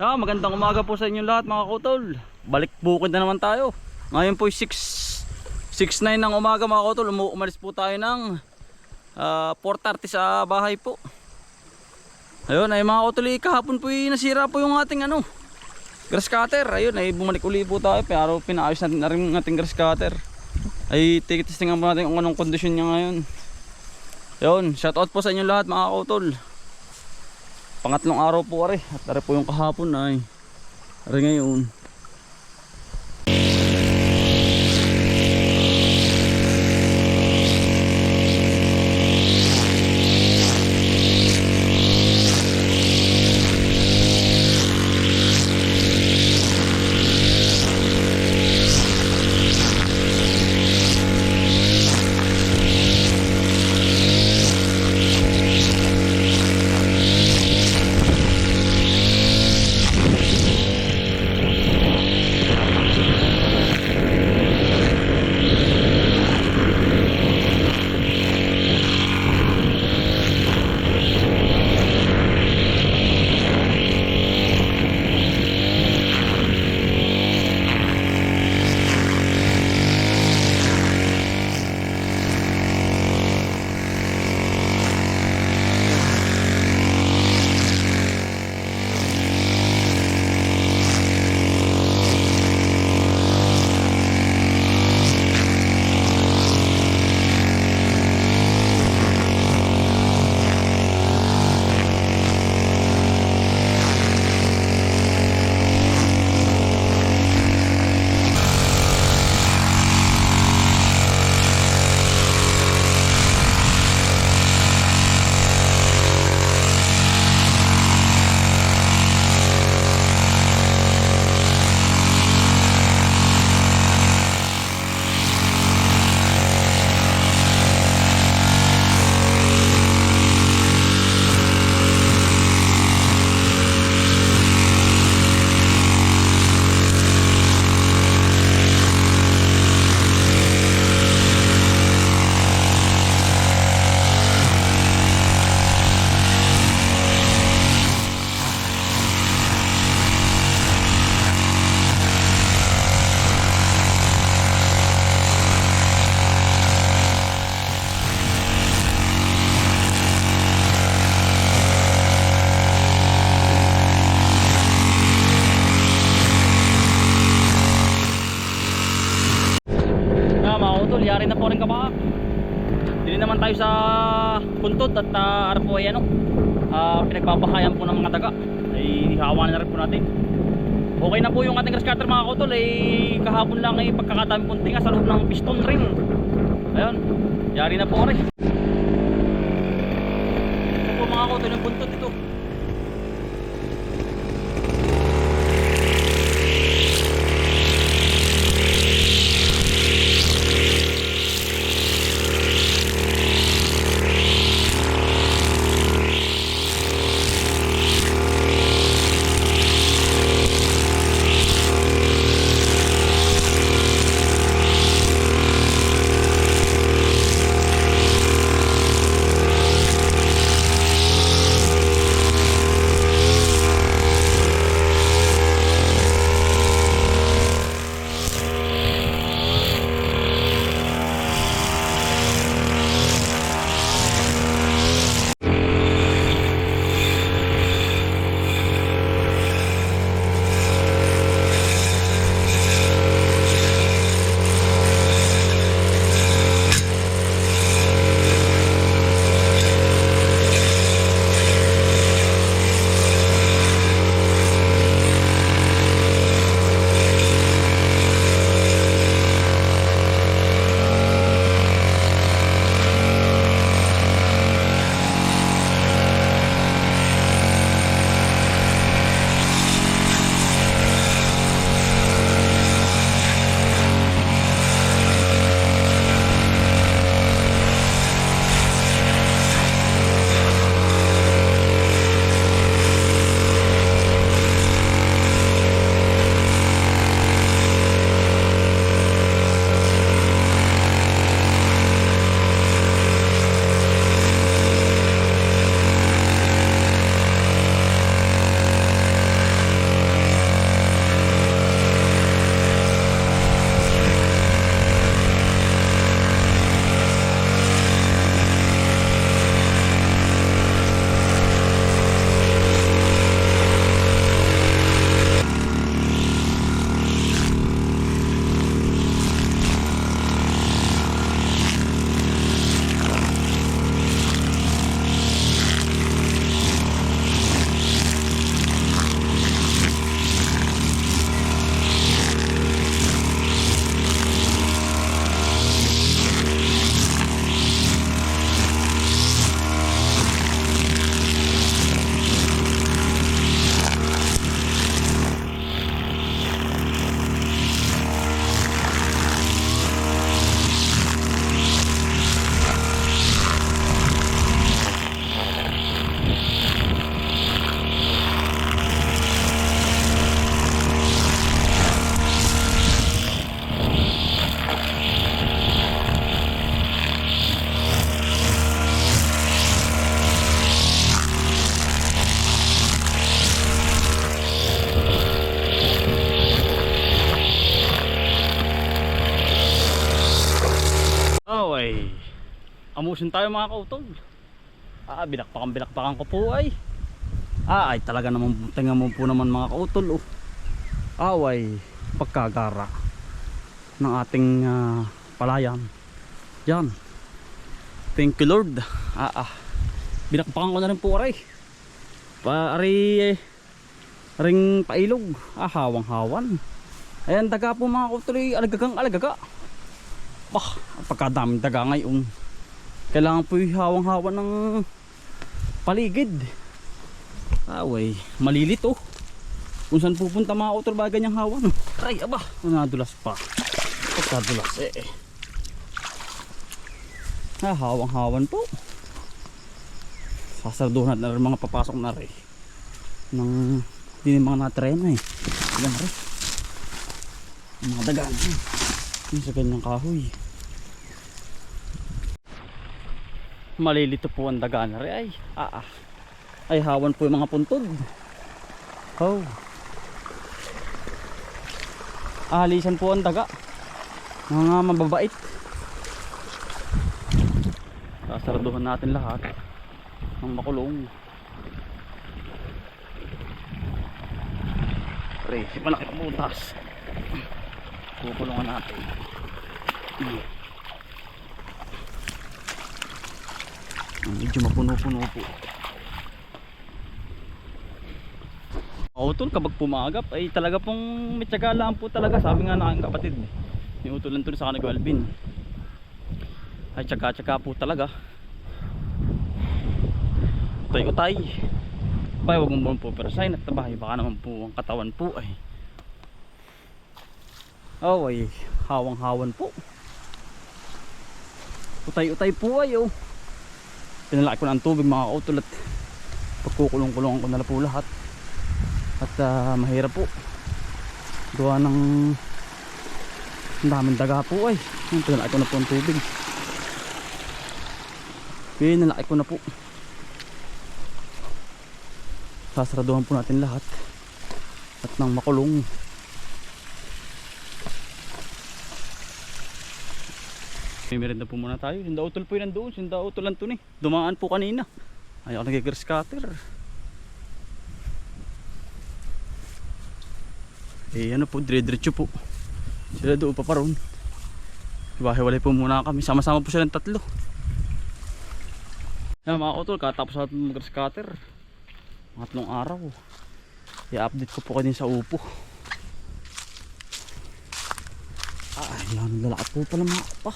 Ah, magandang umaga po sa inyo lahat mga kutol. Balik bukid na naman tayo. Ngayon po 6 6:09 ng umaga mga kutol. Umu- Umalis po tayo ng ah, 4:30 sa bahay po. Ayun, ay mga kutol, eh, kahapon po eh, nasira po yung ating ano, grass cutter. Ayun, ay bumalik uli po tayo pero pinaayos natin na rin yung ating grass cutter. Ay tikitistingan po natin kung anong kondisyon niya ngayon. Ayun, shout out po sa inyo lahat mga kutol. Pangatlong araw po are at are po yung kahapon ay are ngayon. Ng mga daga. Ay hawanan na rin po natin. Okay na po yung ating grass cutter mga kutol ay kahapon lang ay pagkakadami punting sa loob ng piston ring. Ayun, yari na po rin. Ito po mga kutol yung puntod ito. Amusin tayo mga kautol. Ah, binakpakan binakpakan ko po ay. Ah, ay talaga naman tingnan mo po naman mga kautol oh. Away pagkagara ng ating ah, palayan. Yan. Thank you Lord. Ah, ah. Binakpakan ko na rin po aray. Pa aray eh, ring pailog. Ah, hawang-hawan. Ayan, daga po mga kautol ay alagagang alagaga. Bah, pagkadaming daga ngayon. Kailangan po yung hawang-hawa ng paligid. Away, malilit oh. Kung saan pupunta mga utol ba ganyang hawa no? Ay, aba, nadulas pa. Pagkadulas eh. eh. Ah, hawang-hawan po. Sasarduhan na rin mga papasok na rin. Nang hindi na mga natrena eh. Na rin. Mga dagaan. Yung sa ganyang kahoy. Malilito po ang daganare ay ah, ah. ay hawan po yung mga puntod. Oh ahalisan po ang daga. Mga mababait. Sasarduhan natin lahat ng makulong. Pre malaki ang butas. Kukulungan natin medyo mapuno-puno po. Utol kapag pumagap. Ay talaga pong may tiyagalaan po talaga. Sabi nga na aking kapatid ni utulan to sa kanag Alvin. Ay tsaga-tsaga po talaga. Utay-utay bay wag mo po pero sign at tabay. Baka naman po ang katawan po ay. Oh ay hawang-hawan po. Utay-utay po ay oh pinalaki ko na ang tubig mga kautol at pagkukulong-kulungan ko na po lahat. At ah, mahirap po. Gawa ng ang daming daga po ay. Yung pinalaki ko na po ang tubig. Pinalaki ko na po. Sasaraduhan po natin lahat. At nang makulong May merenda po muna tayo. Sinda utol po yun nandoon. Sinda utol lang to ni. Dumaan po kanina. Ay ako nag-grass cutter. Eh ano po, dire-diretso po. Sila doon pa pa ron. Hiwa-hiwalay po muna kami. Sama-sama po silang tatlo. Yan mga utol, katapos natin mag-grass cutter. Mga tatlong araw. I-update ko po kayo din sa upo. Ay, yan, lalaki po pala mga pa.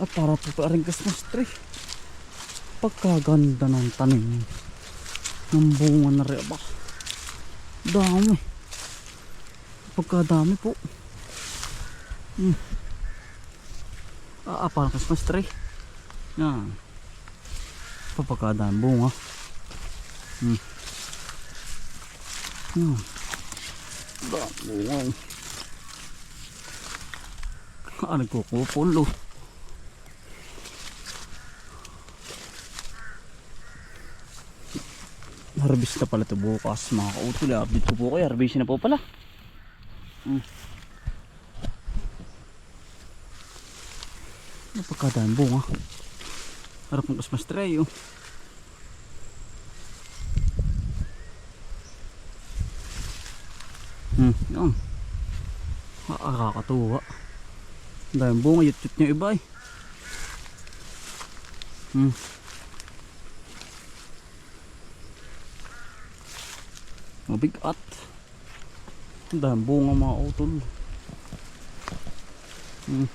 At para po pa rin Christmas tree. Pagkaganda ng tanim. Ng bunga na rin ba. Dami. Pagkadami po. Hmm. Ah, parang Christmas tree. Yan. Papagkadami bunga. Hmm. Hmm. Dami bunga. Ah, nagkukupulo. Harvest na pala to bukas mga kautol update ko po kayo. Harvest na po pala. Hmm. napagkadaan bunga. Harap ng Christmas tray oh. hmm yun. Ah, kakatuwa ang daming bunga. Yut yut nyo iba eh. Hmm mabigat. Ang daming bunga mga utol. Hmm.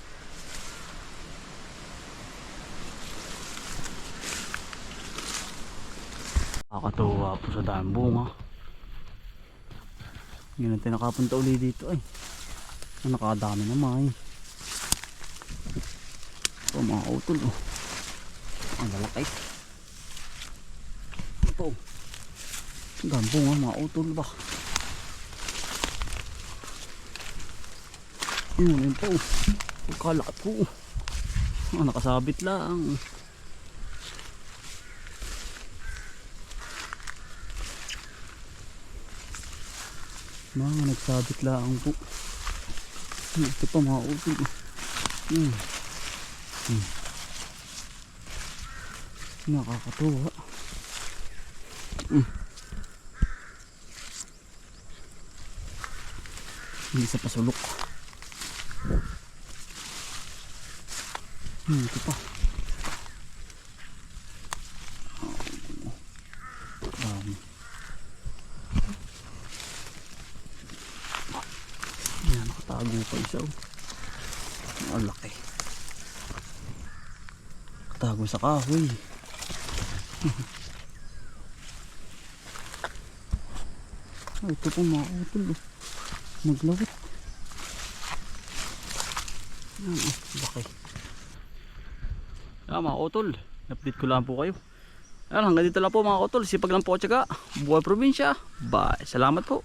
kakatuwa po sa daming bunga. Yun ang tinakapunta uli dito ay ang nakadami naman ito mga utol oh. ang lalaki. Ito. ang dami bunga mga utol ba yun yun po pagkalaki po ah, nakasabit lang mga nagsabit lang po ito pa mga utol hmm. Hmm. Nakakatuwa. Mm. Hindi sa pasulok. Hmm, ito pa. Dami. Yan, nakatago pa isa oh. Ang laki. Nakatago sa kahoy. Ito po mga utol oh. Naglawit. Yan oh, laki. Ah, mga utol. Update ko lang po kayo. Ayan, hanggang dito lang po mga utol. Sipag lang po at syaga. Buhay probinsya. Bye. Salamat po.